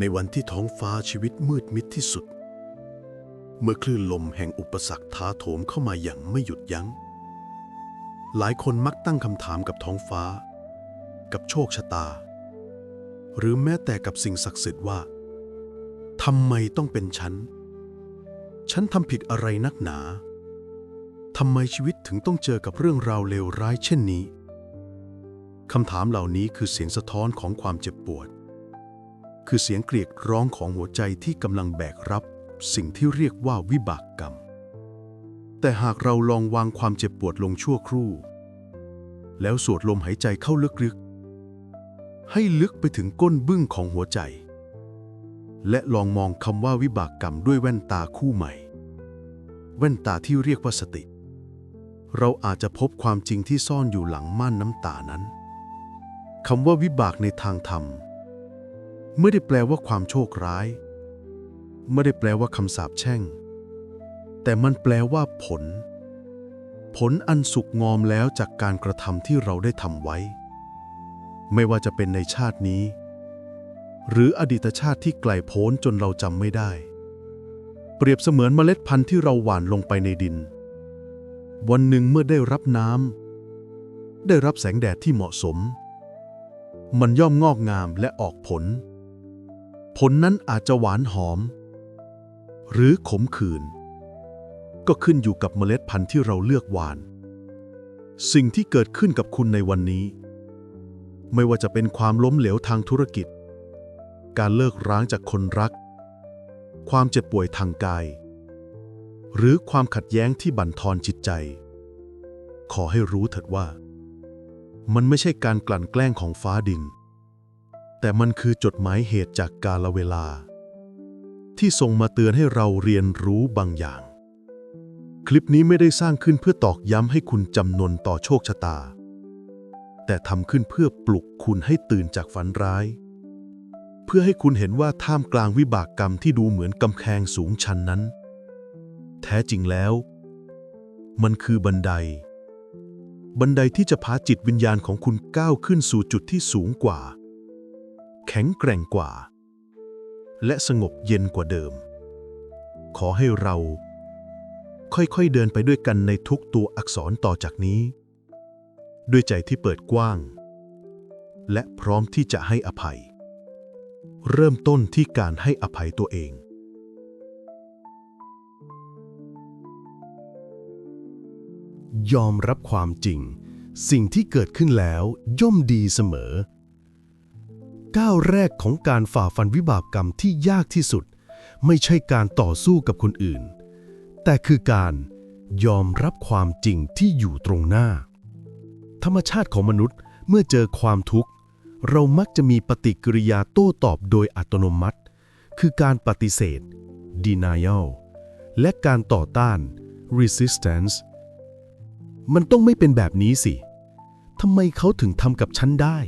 ในวันที่ท้องฟ้าชีวิตมืดมิดที่สุด เมื่อคลื่นลมแห่งอุปสรรคท้าโถมเข้ามาอย่างไม่หยุดยัง้ง หลายคนมักตั้งคำถามกับท้องฟ้า กับโชคชะตา หรือแม้แต่กับสิ่งศักดิ์สิทธิ์ว่าทำไมต้องเป็นฉัน ฉันทำผิดอะไรนักหนา ทำไมชีวิตถึงต้องเจอกับเรื่องราวเลวร้ายเช่นนี้ คำถามเหล่านี้คือเสียงสะท้อนของความเจ็บปวด คือเสียงเกลียดร้องของหัวใจที่กำลังแบกรับ สิ่งที่เรียกว่าวิบากกรรม แต่หากเราลองวางความเจ็บปวดลงชั่วครู่ แล้วสูดลมหายใจเข้าลึกๆ ให้ลึกไปถึงก้นบึ้งของหัวใจ และลองมองคำว่าวิบากกรรมด้วยแว่นตาคู่ใหม่ แว่นตาที่เรียกว่าสติ เราอาจจะพบความจริงที่ซ่อนอยู่หลังม่านน้ำตานั้นคำว่าวิบากในทางธรรม ไม่ได้แปลว่าความโชคร้าย ไม่ได้แปลว่าคำสาปแช่ง แต่มันแปลว่าผล ผลอันสุกงอมแล้วจากการกระทำที่เราได้ทำไว้ ไม่ว่าจะเป็นในชาตินี้ หรืออดีตชาติที่ไกลโพ้นจนเราจำไม่ได้ เปรียบเสมือนเมล็ดพันธุ์ที่เราหว่านลงไปในดิน วันหนึ่งเมื่อได้รับน้ำได้รับแสงแดดที่เหมาะสม มันย่อมงอกงามและออกผล ผลนั้นอาจจะหวานหอม หรือขมขื่นก็ขึ้นอยู่กับเมล็ดพันธุ์ที่เราเลือกหวาน สิ่งที่เกิดขึ้นกับคุณในวันนี้ ไม่ว่าจะเป็นความล้มเหลวทางธุรกิจ การเลิกร้างจากคนรัก ความเจ็บป่วยทางกาย หรือความขัดแย้งที่บั่นทอนจิตใจ ขอให้รู้เถิดว่า มันไม่ใช่การกลั่นแกล้งของฟ้าดิน แต่มันคือจดหมายเหตุจากกาลเวลา ที่ส่งมาเตือนให้เราเรียนรู้บางอย่าง คลิปนี้ไม่ได้สร้างขึ้นเพื่อตอกย้ำให้คุณจำนนต่อโชคชะตา แต่ทำขึ้นเพื่อปลุกคุณให้ตื่นจากฝันร้าย เพื่อให้คุณเห็นว่าท่ามกลางวิบากกรรมที่ดูเหมือนกำแพงสูงชันนั้น แท้จริงแล้ว มันคือบันได บันไดที่จะพาจิตวิญญาณของคุณก้าวขึ้นสู่จุดที่สูงกว่า แข็งแกร่งกว่า และสงบเย็นกว่าเดิม ขอให้เราค่อยๆเดินไปด้วยกันในทุกตัวอักษรต่อจากนี้ ด้วยใจที่เปิดกว้าง และพร้อมที่จะให้อภัย เริ่มต้นที่การให้อภัยตัวเองยอมรับความจริง สิ่งที่เกิดขึ้นแล้วย่อมดีเสมอ ก้าวแรกของการฝ่าฟันวิบากกรรมที่ยากที่สุด ไม่ใช่การต่อสู้กับคนอื่น แต่คือการยอมรับความจริงที่อยู่ตรงหน้า ธรรมชาติของมนุษย์เมื่อเจอความทุกข์ เรามักจะมีปฏิกิริยาโต้ตอบโดยอัตโนมัติ คือการปฏิเสธ denial และการต่อต้าน resistance มันต้องไม่เป็นแบบนี้สิทำไมเขาถึงทำกับฉันได้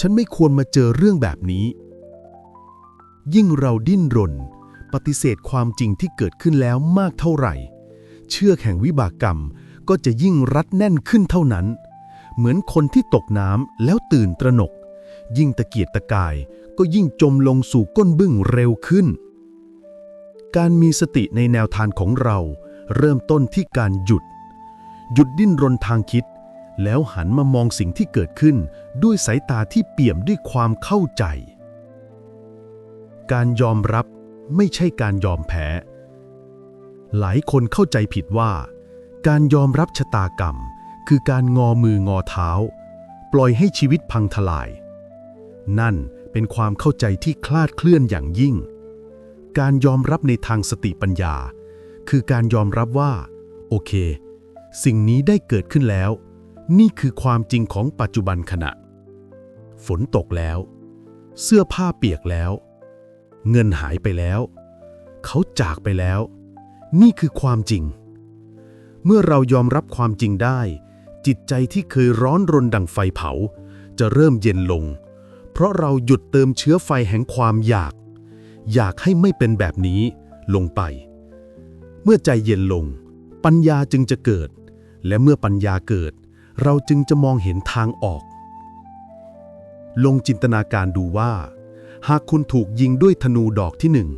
ฉันไม่ควรมาเจอเรื่องแบบนี้ ยิ่งเราดิ้นรน ปฏิเสธความจริงที่เกิดขึ้นแล้วมากเท่าไหร่ เชื่อแห่งวิบากกรรมก็จะยิ่งรัดแน่นขึ้นเท่านั้น เหมือนคนที่ตกน้ำแล้วตื่นตระหนก ยิ่งตะเกียกตะกายก็ยิ่งจมลงสู่ก้นบึ้งเร็วขึ้น การมีสติในแนวทางของเรา เริ่มต้นที่การหยุด หยุดดิ้นรนทางคิด แล้วหันมามองสิ่งที่เกิดขึ้นด้วยสายตาที่เปี่ยมด้วยความเข้าใจ การยอมรับไม่ใช่การยอมแพ้ หลายคนเข้าใจผิดว่า การยอมรับชะตากรรม คือการงอมืองอเท้า ปล่อยให้ชีวิตพังทลาย นั่นเป็นความเข้าใจที่คลาดเคลื่อนอย่างยิ่ง การยอมรับในทางสติปัญญา คือการยอมรับว่า โอเค สิ่งนี้ได้เกิดขึ้นแล้ว นี่คือความจริงของปัจจุบันขณะ ฝนตกแล้ว เสื้อผ้าเปียกแล้ว เงินหายไปแล้ว เขาจากไปแล้ว นี่คือความจริง เมื่อเรายอมรับความจริงได้ จิตใจที่เคยร้อนรนดังไฟเผา จะเริ่มเย็นลง เพราะเราหยุดเติมเชื้อไฟแห่งความอยาก อยากให้ไม่เป็นแบบนี้ลงไป เมื่อใจเย็นลง ปัญญาจึงจะเกิด และเมื่อปัญญาเกิด เราจึงจะมองเห็นทางออก ลงจินตนาการดูว่า หากคุณถูกยิงด้วยธนูดอกที่หนึ่ง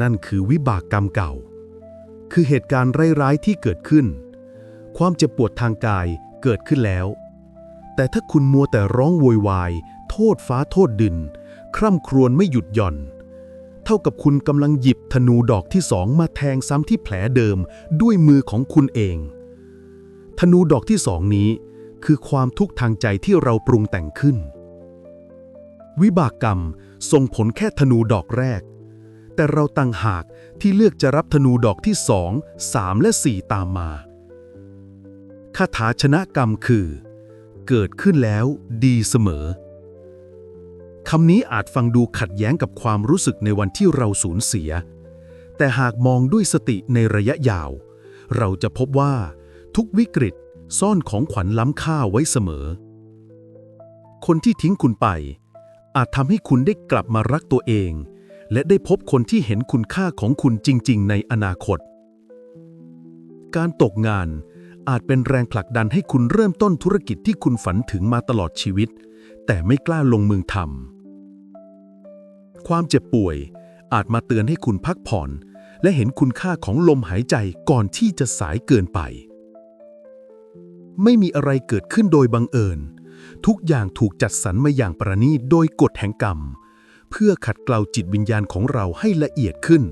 นั่นคือวิบากกรรมเก่า คือเหตุการณ์ร้ายๆที่เกิดขึ้น ความเจ็บปวดทางกายเกิดขึ้นแล้ว แต่ถ้าคุณมัวแต่ร้องโวยวาย โทษฟ้าโทษดิน คร่ำครวญไม่หยุดหย่อน เท่ากับคุณกำลังหยิบธนูดอกที่สองมาแทงซ้ำที่แผลเดิมด้วยมือของคุณเอง ธนูดอกที่สองนี้ คือความทุกข์ทางใจที่เราปรุงแต่งขึ้น วิบากกรรมส่งผลแค่ธนูดอกแรก แต่เราต่างหากที่เลือกจะรับธนูดอกที่สองสามและสี่ตามมาคาถาชนะกรรมคือ เกิดขึ้นแล้วดีเสมอคำนี้อาจฟังดูขัดแย้งกับความรู้สึกในวันที่เราสูญเสีย แต่หากมองด้วยสติในระยะยาว เราจะพบว่า ทุกวิกฤตซ่อนของขวัญล้ำค่าไว้เสมอ คนที่ทิ้งคุณไป อาจทำให้คุณได้กลับมารักตัวเอง และได้พบคนที่เห็นคุณค่าของคุณจริง ๆ ในอนาคต การตกงานอาจเป็นแรงผลักดันให้คุณเริ่มต้นธุรกิจที่คุณฝันถึงมาตลอดชีวิต แต่ไม่กล้าลงมือทำความเจ็บป่วยอาจมาเตือนให้คุณพักผ่อน และเห็นคุณค่าของลมหายใจก่อนที่จะสายเกินไป ไม่มีอะไรเกิดขึ้นโดยบังเอิญ ทุกอย่างถูกจัดสรรมาอย่างประณีตโดยกฎแห่งกรรม เพื่อขัดเกลาจิตวิญญาณของเราให้ละเอียดขึ้น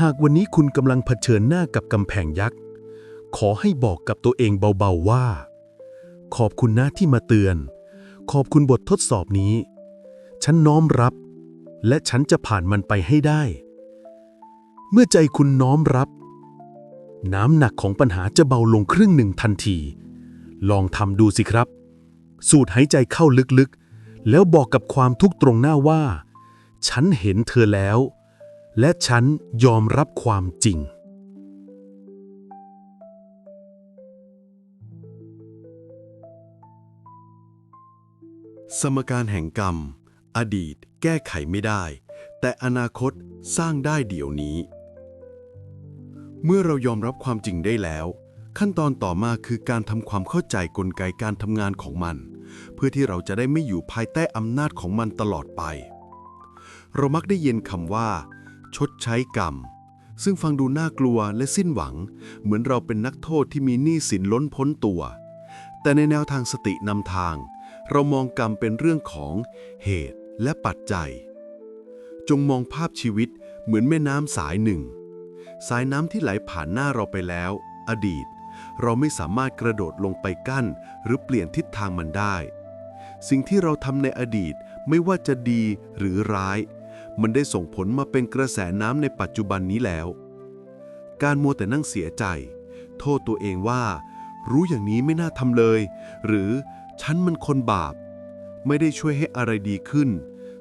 หากวันนี้คุณกำลังเผชิญหน้ากับกำแพงยักษ์ ขอให้บอกกับตัวเองเบาๆว่า ขอบคุณนะที่มาเตือน ขอบคุณบททดสอบนี้ ฉันน้อมรับ และฉันจะผ่านมันไปให้ได้ เมื่อใจคุณน้อมรับ น้ำหนักของปัญหาจะเบาลงครึ่งหนึ่งทันที ลองทำดูสิครับ สูดหายใจเข้าลึกๆ แล้วบอกกับความทุกข์ตรงหน้าว่า ฉันเห็นเธอแล้ว และฉันยอมรับความจริง สมการแห่งกรรม อดีต แก้ไขไม่ได้ แต่อนาคตสร้างได้เดี๋ยวนี้ เมื่อเรายอมรับความจริงได้แล้ว ขั้นตอนต่อมาคือการทำความเข้าใจกลไกการทำงานของมัน เพื่อที่เราจะได้ไม่อยู่ภายใต้อำนาจของมันตลอดไป เรามักได้ยินคำว่า ชดใช้กรรม ซึ่งฟังดูน่ากลัวและสิ้นหวัง เหมือนเราเป็นนักโทษที่มีหนี้สินล้นพ้นตัว แต่ในแนวทางสตินำทาง เรามองกรรมเป็นเรื่องของเหตุและปัจจัย จงมองภาพชีวิตเหมือนแม่น้ำสายหนึ่ง สายน้ำที่ไหลผ่านหน้าเราไปแล้ว อดีต เราไม่สามารถกระโดดลงไปกั้น หรือเปลี่ยนทิศทางมันได้ สิ่งที่เราทำในอดีตไม่ว่าจะดีหรือร้าย มันได้ส่งผลมาเป็นกระแสน้ำในปัจจุบันนี้แล้ว การมัวแต่นั่งเสียใจ โทษตัวเองว่า รู้อย่างนี้ไม่น่าทำเลย หรือฉันมันคนบาป ไม่ได้ช่วยให้อะไรดีขึ้น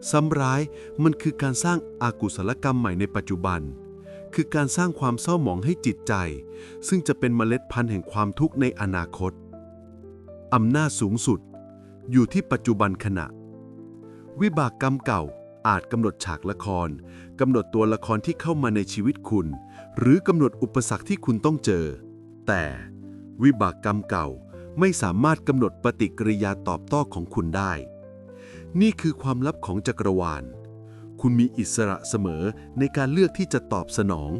ซ้ำร้ายมันคือการสร้างอากุศลกรรมใหม่ในปัจจุบัน คือการสร้างความเศร้าหมองให้จิตใจ ซึ่งจะเป็นเมล็ดพันธุ์แห่งความทุกข์ในอนาคต อำนาจสูงสุด อยู่ที่ปัจจุบันขณะ วิบากกรรมเก่าอาจกำหนดฉากละครกำหนดตัวละครที่เข้ามาในชีวิตคุณ หรือกำหนดอุปสรรคที่คุณต้องเจอ แต่วิบากกรรมเก่าไม่สามารถกำหนดปฏิกิริยาตอบโต้ของคุณได้ นี่คือความลับของจักรวาล คุณมีอิสระเสมอในการเลือกที่จะตอบสนอง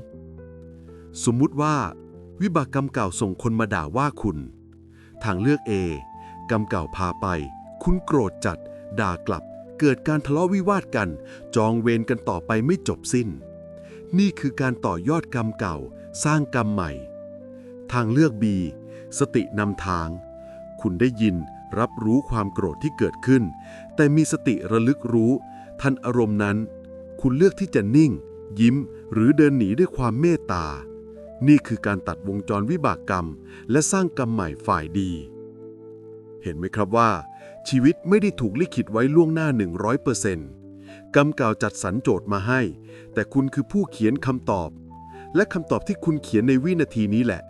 สมมุติว่า วิบากกรรมเก่าส่งคนมาด่าว่าคุณ ทางเลือก A กรรมเก่าพาไป คุณโกรธจัด ด่ากลับ เกิดการทะเลาะวิวาทกัน จองเวรกันต่อไปไม่จบสิ้น นี่คือการต่อยอดกรรมเก่า สร้างกรรมใหม่ ทางเลือก B สตินำทาง คุณได้ยินรับรู้ความโกรธที่เกิดขึ้น แต่มีสติระลึกรู้ ทันอารมณ์นั้น คุณเลือกที่จะนิ่ง ยิ้ม หรือเดินหนีด้วยความเมตตา นี่คือการตัดวงจรวิบากกรรม และสร้างกรรมใหม่ฝ่ายดี เห็นไหมครับว่า ชีวิตไม่ได้ถูกลิขิตไว้ล่วงหน้า 100%กรรมเก่าจัดสรรโจทย์มาให้ แต่คุณคือผู้เขียนคำตอบ และคำตอบที่คุณเขียนในวินาทีนี้แหละ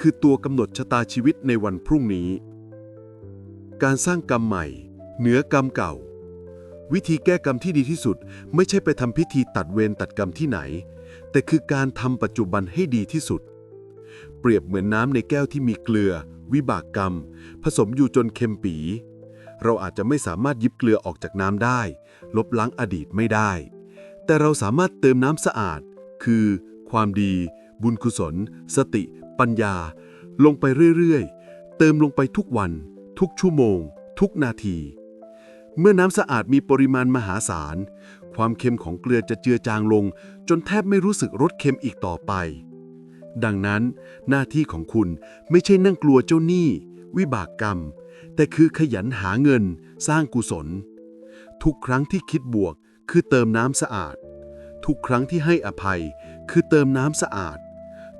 คือตัวกำหนดชะตาชีวิตในวันพรุ่งนี้ การสร้างกรรมใหม่ เหนือกรรมเก่า วิธีแก้กรรมที่ดีที่สุด ไม่ใช่ไปทำพิธีตัดเวรตัดกรรมที่ไหน แต่คือการทำปัจจุบันให้ดีที่สุด เปรียบเหมือนน้ำในแก้วที่มีเกลือ วิบากกรรม ผสมอยู่จนเค็มปี เราอาจจะไม่สามารถยิบเกลือออกจากน้ำได้ ลบล้างอดีตไม่ได้ แต่เราสามารถเติมน้ำสะอาด คือ ความดี บุญกุศล สติ ปัญญา ลงไปเรื่อยๆ เติมลงไปทุกวัน ทุกชั่วโมง ทุกนาที เมื่อน้ำสะอาดมีปริมาณมหาศาล ความเค็มของเกลือจะเจือจางลง จนแทบไม่รู้สึกรสเค็มอีกต่อไป ดังนั้น หน้าที่ของคุณไม่ใช่นั่งกลัวเจ้าหนี้ วิบากกรรม แต่คือขยันหาเงิน สร้างกุศล ทุกครั้งที่คิดบวก คือเติมน้ำสะอาด ทุกครั้งที่ให้อภัย คือเติมน้ำสะอาด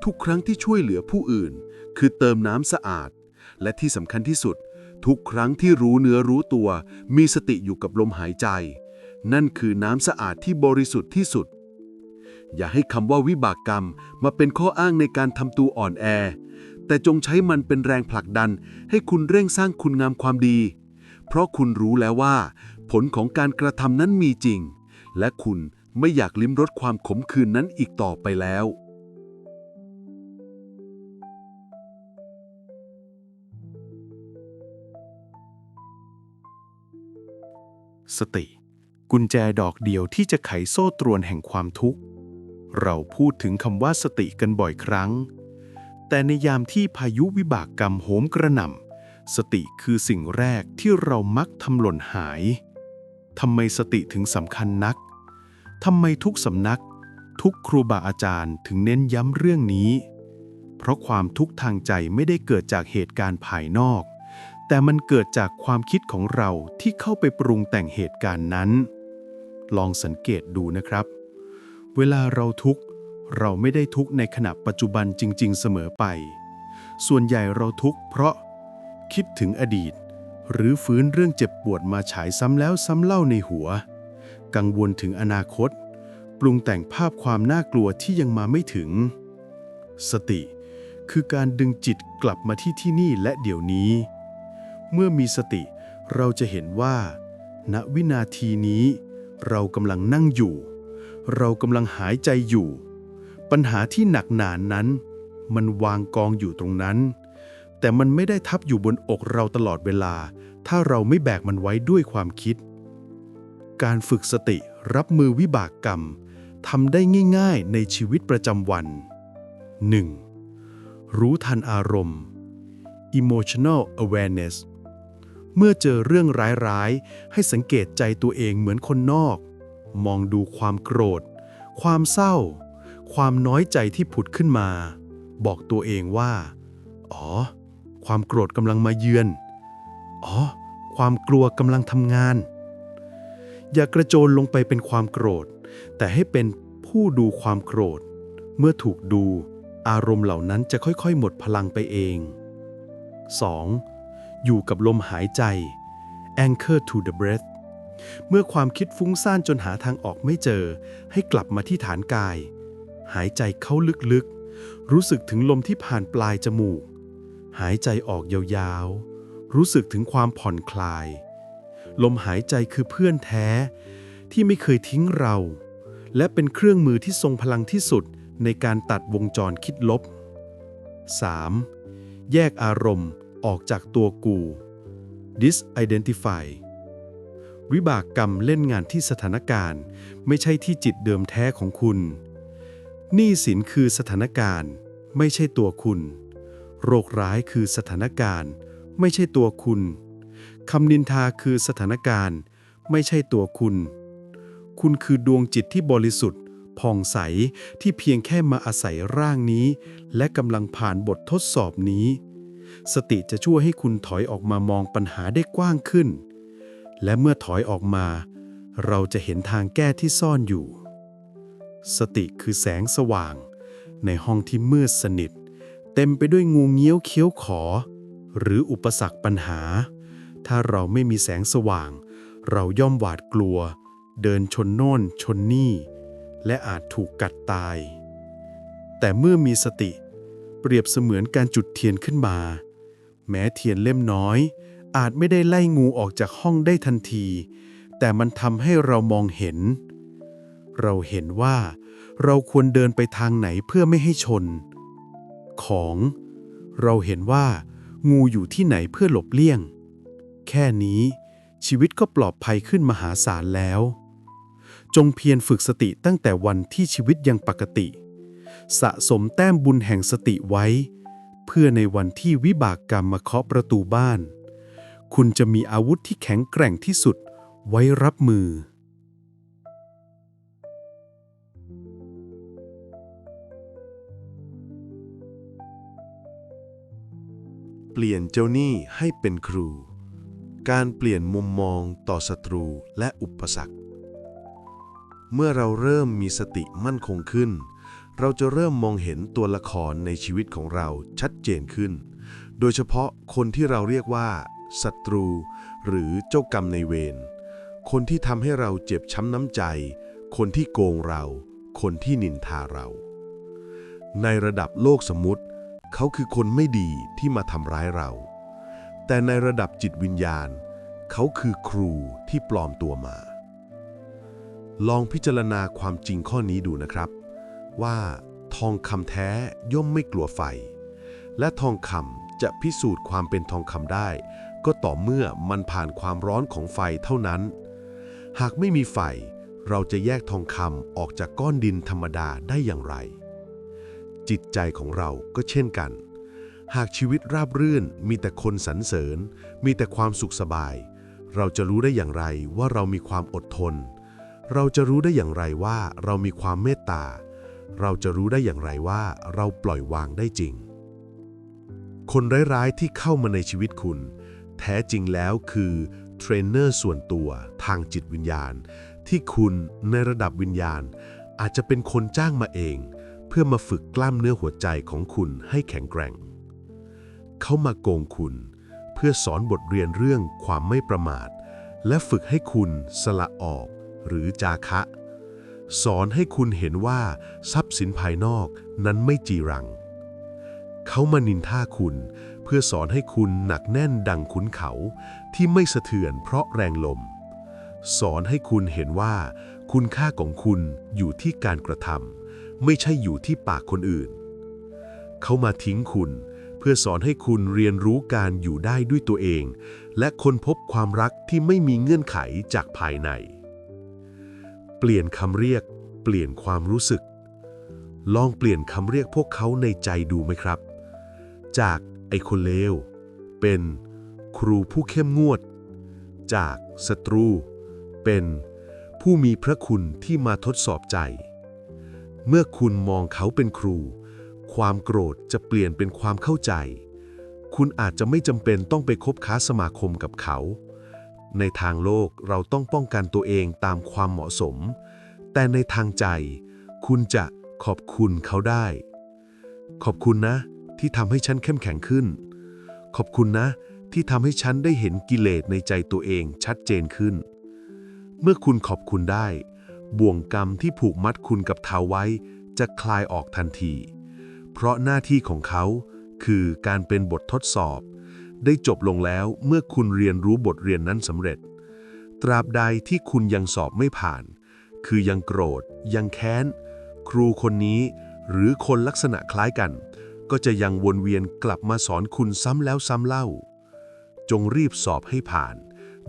ทุกครั้งที่ช่วยเหลือผู้อื่น คือเติมน้ำสะอาด และที่สำคัญที่สุด ทุกครั้งที่รู้เนื้อรู้ตัว มีสติอยู่กับลมหายใจ นั่นคือน้ำสะอาดที่บริสุทธิ์ที่สุด อย่าให้คำว่าวิบากกรรมมาเป็นข้ออ้างในการทำตัวอ่อนแอ แต่จงใช้มันเป็นแรงผลักดัน ให้คุณเร่งสร้างคุณงามความดี เพราะคุณรู้แล้วว่า ผลของการกระทำนั้นมีจริง และคุณไม่อยากลิ้มรสความขมขื่นนั้นอีกต่อไปแล้ว สติ กุญแจดอกเดียวที่จะไขโซ่ตรวนแห่งความทุกข์ เราพูดถึงคำว่าสติกันบ่อยครั้ง แต่ในยามที่พายุวิบากกรรมโหมกระหน่ำสติคือสิ่งแรกที่เรามักทำหล่นหายทำไมสติถึงสำคัญนักทำไมทุกสำนัก ทุกครูบาอาจารย์ถึงเน้นย้ำเรื่องนี้ เพราะความทุกข์ทางใจไม่ได้เกิดจากเหตุการณ์ภายนอก แต่มันเกิดจากความคิดของเราที่เข้าไปปรุงแต่งเหตุการณ์นั้น ลองสังเกตดูนะครับ เวลาเราทุกข์เราไม่ได้ทุกข์ในขณะปัจจุบันจริง ๆ เสมอไป ส่วนใหญ่เราทุกข์เพราะคิดถึงอดีต หรือฟื้นเรื่องเจ็บปวดมาฉายซ้ำแล้วซ้ำเล่าในหัว กังวลถึงอนาคต ปรุงแต่งภาพความน่ากลัวที่ยังมาไม่ถึง สติ คือการดึงจิตกลับมาที่ที่นี่และเดี๋ยวนี้ เมื่อมีสติ เราจะเห็นว่า ณวินาทีนี้ เรากำลังนั่งอยู่ เรากำลังหายใจอยู่ ปัญหาที่หนักหนานนั้น มันวางกองอยู่ตรงนั้น แต่มันไม่ได้ทับอยู่บนอกเราตลอดเวลา ถ้าเราไม่แบกมันไว้ด้วยความคิด การฝึกสติรับมือวิบากกรรมทำได้ง่ายๆในชีวิตประจำวัน 1. รู้ทันอารมณ์ emotional awareness เมื่อเจอเรื่องร้ายๆ ให้สังเกตใจตัวเองเหมือนคนนอก มองดูความโกรธ ความเศร้า ความน้อยใจที่ผุดขึ้นมา บอกตัวเองว่า อ๋อ ความโกรธกำลังมาเยือน อ๋อ ความกลัวกำลังทำงาน อย่ากระโจนลงไปเป็นความโกรธ แต่ให้เป็นผู้ดูความโกรธ เมื่อถูกดู อารมณ์เหล่านั้นจะค่อยๆ หมดพลังไปเอง 2. อยู่กับลมหายใจ anchor to the breath เมื่อความคิดฟุ้งซ่านจนหาทางออกไม่เจอ ให้กลับมาที่ฐานกาย หายใจเข้าลึกๆ รู้สึกถึงลมที่ผ่านปลายจมูก หายใจออกยาวๆ รู้สึกถึงความผ่อนคลาย ลมหายใจคือเพื่อนแท้ ที่ไม่เคยทิ้งเรา และเป็นเครื่องมือที่ทรงพลังที่สุดในการตัดวงจรคิดลบ 3. แยกอารมณ์ ออกจากตัวกู disidentify วิบากกรรมเล่นงานที่สถานการณ์ ไม่ใช่ที่จิตเดิมแท้ของคุณ หนี้สินคือสถานการณ์ ไม่ใช่ตัวคุณ โรคร้ายคือสถานการณ์ ไม่ใช่ตัวคุณ คำนินทาคือสถานการณ์ ไม่ใช่ตัวคุณ คุณคือดวงจิตที่บริสุทธิ์ผ่องใสที่เพียงแค่มาอาศัยร่างนี้ และกำลังผ่านบททดสอบนี้ สติจะช่วยให้คุณถอยออกมามองปัญหาได้กว้างขึ้น และเมื่อถอยออกมา เราจะเห็นทางแก้ที่ซ่อนอยู่ สติคือแสงสว่าง ในห้องที่มืดสนิท เต็มไปด้วยงูเงี้ยวเคี้ยวขอ หรืออุปสรรคปัญหา ถ้าเราไม่มีแสงสว่าง เราย่อมหวาดกลัว เดินชนโน่นชนนี่ และอาจถูกกัดตาย แต่เมื่อมีสติ เปรียบเสมือนการจุดเทียนขึ้นมา แม้เทียนเล่มน้อย อาจไม่ได้ไล่งูออกจากห้องได้ทันที แต่มันทำให้เรามองเห็น เราเห็นว่า เราควรเดินไปทางไหนเพื่อไม่ให้ชน ของ เราเห็นว่า งูอยู่ที่ไหนเพื่อหลบเลี่ยง แค่นี้ชีวิตก็ปลอดภัยขึ้นมหาศาลแล้ว จงเพียรฝึกสติตั้งแต่วันที่ชีวิตยังปกติ สะสมแต้มบุญแห่งสติไว้ เพื่อในวันที่วิบากกรรมมาเคาะประตูบ้าน คุณจะมีอาวุธที่แข็งแกร่งที่สุดไว้รับมือ เปลี่ยนเจ้าหนี้ให้เป็นครู การเปลี่ยนมุมมองต่อศัตรูและอุปสรรค เมื่อเราเริ่มมีสติมั่นคงขึ้น เราจะเริ่มมองเห็นตัวละครในชีวิตของเราชัดเจนขึ้น โดยเฉพาะคนที่เราเรียกว่าศัตรู หรือเจ้ากรรมในเวร คนที่ทำให้เราเจ็บช้ำน้ำใจ คนที่โกงเรา คนที่นินทาเรา ในระดับโลกสมมติ เขาคือคนไม่ดีที่มาทำร้ายเรา แต่ในระดับจิตวิญญาณ เขาคือครูที่ปลอมตัวมา ลองพิจารณาความจริงข้อนี้ดูนะครับ ว่า ทองคำแท้ย่อมไม่กลัวไฟ และทองคำจะพิสูจน์ความเป็นทองคำได้ ก็ต่อเมื่อมันผ่านความร้อนของไฟเท่านั้น หากไม่มีไฟ เราจะแยกทองคำออกจากก้อนดินธรรมดาได้อย่างไร จิตใจของเราก็เช่นกัน หากชีวิตราบรื่นมีแต่คนสรรเสริญ มีแต่ความสุขสบาย เราจะรู้ได้อย่างไรว่าเรามีความอดทน เราจะรู้ได้อย่างไรว่าเรามีความเมตตา เราจะรู้ได้อย่างไรว่าเราปล่อยวางได้จริง คนร้ายๆที่เข้ามาในชีวิตคุณ แท้จริงแล้วคือเทรนเนอร์ส่วนตัวทางจิตวิญญาณ ที่คุณในระดับวิญญาณ อาจจะเป็นคนจ้างมาเอง เพื่อมาฝึกกล้ามเนื้อหัวใจของคุณให้แข็งแกร่ง เขามาโกงคุณ เพื่อสอนบทเรียนเรื่องความไม่ประมาท และฝึกให้คุณสละออก หรือจาคะ สอนให้คุณเห็นว่าทรัพย์สินภายนอกนั้นไม่จีรัง เขามานินท่าคุณ เพื่อสอนให้คุณหนักแน่นดังขุนเขาที่ไม่สะเทือนเพราะแรงลม สอนให้คุณเห็นว่า คุณค่าของคุณอยู่ที่การกระทำไม่ใช่อยู่ที่ปากคนอื่น เขามาทิ้งคุณเพื่อสอนให้คุณเรียนรู้การอยู่ได้ด้วยตัวเอง และค้นพบความรักที่ไม่มีเงื่อนไขจากภายใน เปลี่ยนคำเรียก เปลี่ยนความรู้สึก ลองเปลี่ยนคำเรียกพวกเขาในใจดูไหมครับ จากไอ้คนเลว เป็นครูผู้เข้มงวด จากศัตรู เป็นผู้มีพระคุณที่มาทดสอบใจ เมื่อคุณมองเขาเป็นครู ความโกรธจะเปลี่ยนเป็นความเข้าใจ คุณอาจจะไม่จำเป็นต้องไปคบค้าสมาคมกับเขา ในทางโลกเราต้องป้องกันตัวเองตามความเหมาะสม แต่ในทางใจ คุณจะขอบคุณเขาได้ ขอบคุณนะ ที่ทำให้ฉันเข้มแข็งขึ้น ขอบคุณนะ ที่ทำให้ฉันได้เห็นกิเลสในใจตัวเองชัดเจนขึ้น เมื่อคุณขอบคุณได้ บ่วงกรรมที่ผูกมัดคุณกับเท้าไว้ จะคลายออกทันที เพราะหน้าที่ของเขาคือการเป็นบททดสอบ ได้จบลงแล้วเมื่อคุณเรียนรู้บทเรียนนั้นสำเร็จ ตราบใดที่คุณยังสอบไม่ผ่าน คือยังโกรธ ยังแค้น ครูคนนี้หรือคนลักษณะคล้ายกัน ก็จะยังวนเวียนกลับมาสอนคุณซ้ำแล้วซ้ำเล่า จงรีบสอบให้ผ่าน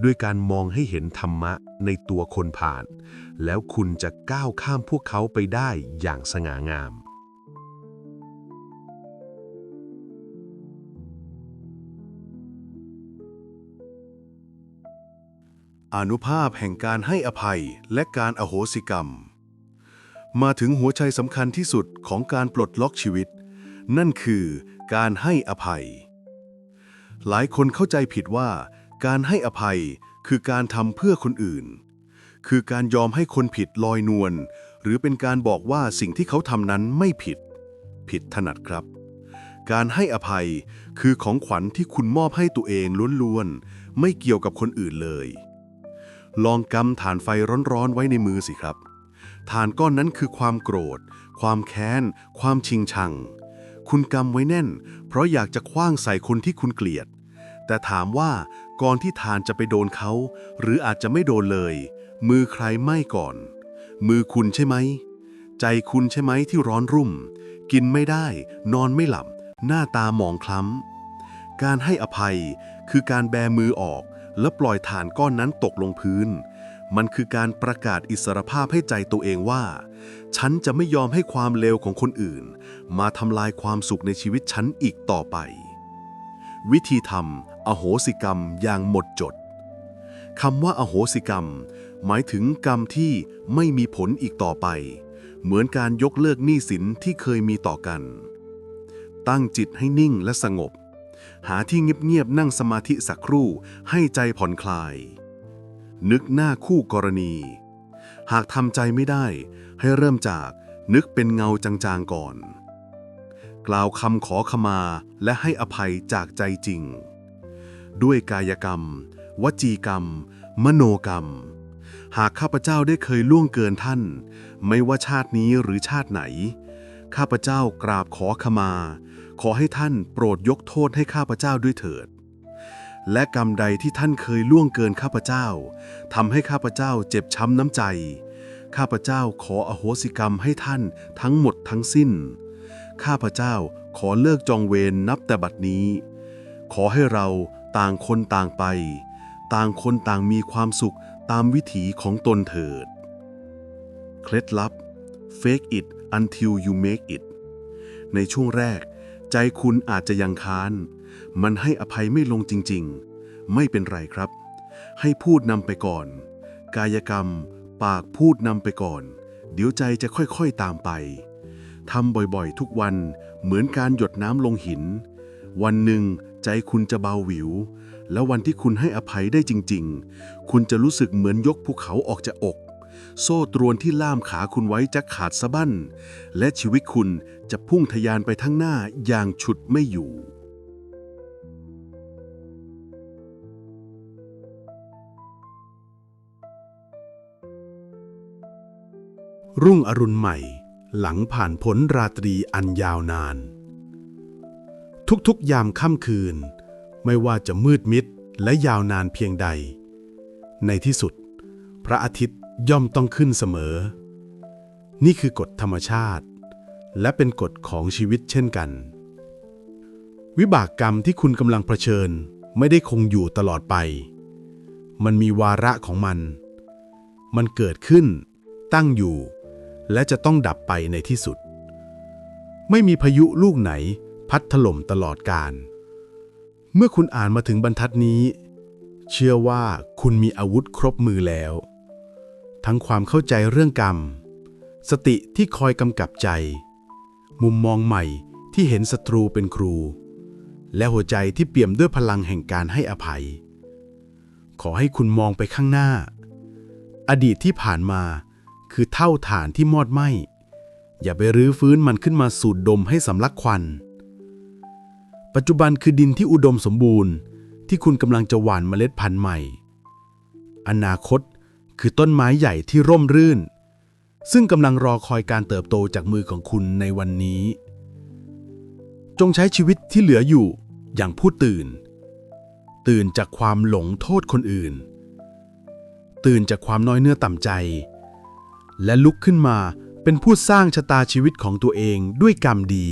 ด้วยการมองให้เห็นธรรมะในตัวคนผ่าน แล้วคุณจะก้าวข้ามพวกเขาไปได้อย่างสง่างาม อนุภาพแห่งการให้อภัยและการอโหสิกรรม มาถึงหัวใจสำคัญที่สุดของการปลดล็อกชีวิต นั่นคือการให้อภัย หลายคนเข้าใจผิดว่า การให้อภัยคือการทำเพื่อคนอื่น คือการยอมให้คนผิดลอยนวลหรือเป็นการบอกว่าสิ่งที่เขาทำนั้นไม่ผิด ผิดถนัดครับ การให้อภัยคือของขวัญที่คุณมอบให้ตัวเองล้วนๆ ไม่เกี่ยวกับคนอื่นเลย ลองกำฐานไฟร้อนๆไว้ในมือสิครับ ฐานก้อนนั้นคือความโกรธ ความแค้น ความชิงชัง คุณกำไว้แน่น เพราะอยากจะคว้างใส่คนที่คุณเกลียด แต่ถามว่าก่อนที่ฐานจะไปโดนเขา หรืออาจจะไม่โดนเลย มือใครไหม้ก่อน มือคุณใช่ไหม ใจคุณใช่ไหมที่ร้อนรุ่ม กินไม่ได้ นอนไม่หลับ หน้าตาหมองคล้ำการให้อภัยคือการแบมือออก และปล่อยฐานก้อนนั้นตกลงพื้น มันคือการประกาศอิสรภาพให้ใจตัวเองว่า ฉันจะไม่ยอมให้ความเลวของคนอื่น มาทำลายความสุขในชีวิตฉันอีกต่อไป วิธีทำอโหสิกรรมอย่างหมดจดคำว่าอโหสิกรรม หมายถึงกรรมที่ไม่มีผลอีกต่อไป เหมือนการยกเลิกหนี้สินที่เคยมีต่อกัน ตั้งจิตให้นิ่งและสงบ หาที่เงียบๆนั่งสมาธิสักครู่ให้ใจผ่อนคลาย นึกหน้าคู่กรณี หากทำใจไม่ได้ ให้เริ่มจากนึกเป็นเงาจางๆก่อน กล่าวคำขอขมาและให้อภัยจากใจจริง ด้วยกายกรรม วจีกรรม มโนกรรม หากข้าพเจ้าได้เคยล่วงเกินท่าน ไม่ว่าชาตินี้หรือชาติไหน ข้าพเจ้ากราบขอขมา ขอให้ท่านโปรดยกโทษให้ข้าพเจ้าด้วยเถิด และกรรมใดที่ท่านเคยล่วงเกินข้าพเจ้าทำให้ข้าพเจ้าเจ็บช้ำน้ำใจ ข้าพเจ้าขออโหสิกรรมให้ท่านทั้งหมดทั้งสิ้น ข้าพเจ้าขอเลิกจองเวรนนับแต่บัดนี้ ขอให้เราต่างคนต่างไป ต่างคนต่างมีความสุขตามวิถีของตนเถิด เคล็ดลับ fake it until you make it ในช่วงแรก ใจคุณอาจจะยังค้าน มันให้อภัยไม่ลงจริงๆ ไม่เป็นไรครับ ให้พูดนำไปก่อน กายกรรม ปากพูดนำไปก่อน เดี๋ยวใจจะค่อยๆตามไปทำบ่อยๆ ทุกวันเหมือนการหยดน้ำลงหิน วันหนึ่งใจคุณจะเบาหวิว แล้ววันที่คุณให้อภัยได้จริงๆ คุณจะรู้สึกเหมือนยกภูเขาออกจากอก โซ่ตรวนที่ล่ามขาคุณไว้จะขาดสะบั้น และชีวิตคุณ จะพุ่งทะยานไปทั้งหน้าอย่างฉุดไม่อยู่ รุ่งอรุณใหม่ หลังผ่านพ้นราตรีอันยาวนาน ทุกๆยามค่ำคืน ไม่ว่าจะมืดมิดและยาวนานเพียงใด ในที่สุด พระอาทิตย์ย่อมต้องขึ้นเสมอ นี่คือกฎธรรมชาติ และเป็นกฎของชีวิตเช่นกัน วิบากกรรมที่คุณกำลังเผชิญไม่ได้คงอยู่ตลอดไป มันมีวาระของมัน มันเกิดขึ้น ตั้งอยู่ และจะต้องดับไปในที่สุด ไม่มีพายุลูกไหนพัดถล่มตลอดกาลเมื่อคุณอ่านมาถึงบรรทัดนี้ เชื่อว่าคุณมีอาวุธครบมือแล้ว ทั้งความเข้าใจเรื่องกรรม สติที่คอยกำกับใจ มุมมองใหม่ที่เห็นศัตรูเป็นครู และหัวใจที่เปี่ยมด้วยพลังแห่งการให้อภัย ขอให้คุณมองไปข้างหน้า อดีตที่ผ่านมาคือเท่าฐานที่มอดไหม้ อย่าไปรื้อฟื้นมันขึ้นมาสูดดมให้สำลักควัน ปัจจุบันคือดินที่อุดมสมบูรณ์ ที่คุณกำลังจะหว่านเมล็ดพันธุ์ใหม่ อนาคตคือต้นไม้ใหญ่ที่ร่มรื่น ซึ่งกำลังรอคอยการเติบโตจากมือของคุณในวันนี้ จงใช้ชีวิตที่เหลืออยู่อย่างผู้ตื่น ตื่นจากความหลงโทษคนอื่น ตื่นจากความน้อยเนื้อต่ำใจ และลุกขึ้นมาเป็นผู้สร้างชะตาชีวิตของตัวเองด้วยกรรมดี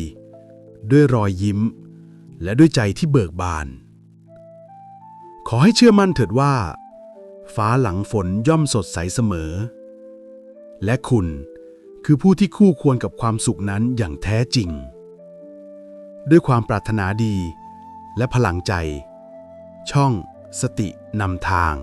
ด้วยรอยยิ้ม และด้วยใจที่เบิกบาน ขอให้เชื่อมั่นเถิดว่า ฟ้าหลังฝนย่อมสดใสเสมอ และคุณ คือผู้ที่คู่ควรกับความสุขนั้นอย่างแท้จริง ด้วยความปรารถนาดี และพลังใจ ช่อง สตินำทาง